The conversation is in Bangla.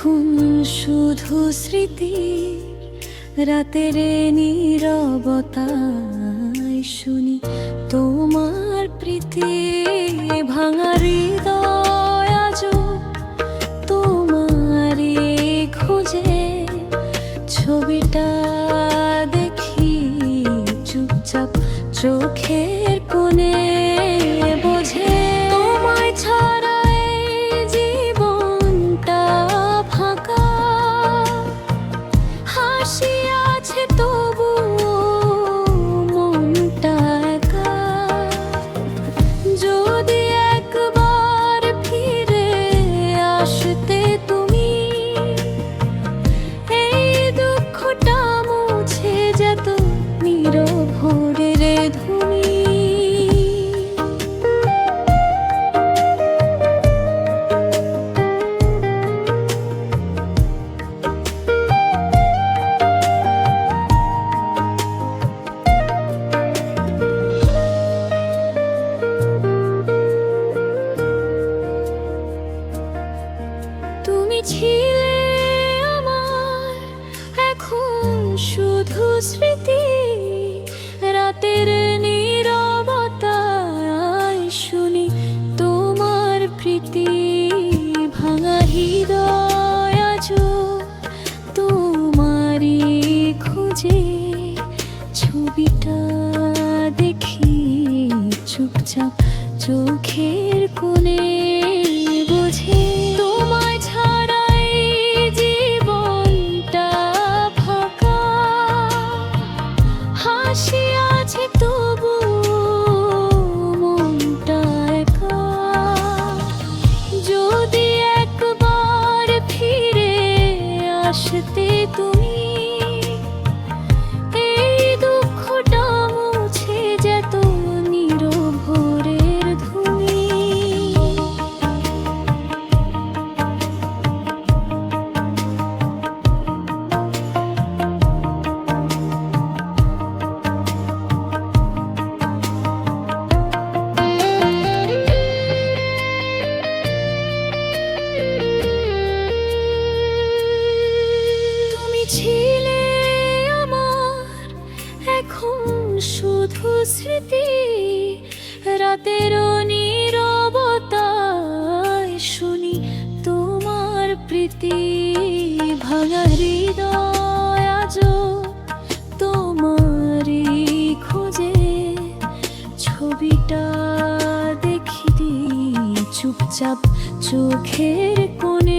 এখন শুধু স্মৃতি রাতের নীরবতায় শুনি তোমার প্রীতি ভাঙা হৃদয় আজও তোমারই খোঁজে ছবিটা দেখি চুপচাপ চোখের কোণে। ছিলে আমার। এখন শুধু স্মৃতি, রাতের নীরবতায় শুনি তোমার প্রীতি ভাঙা হৃদয় আজও তোমারই খুঁজে। ছবিটা দেখি চুপচাপ চোখের কোণে বুঝে। স্মৃতি রাতের নীরবতায় শুনি তোমার প্রীতি, ভাঙা হৃদয় আজও তোমারই খোঁজে। ছবিটা দেখি চুপচাপ চোখের কোণে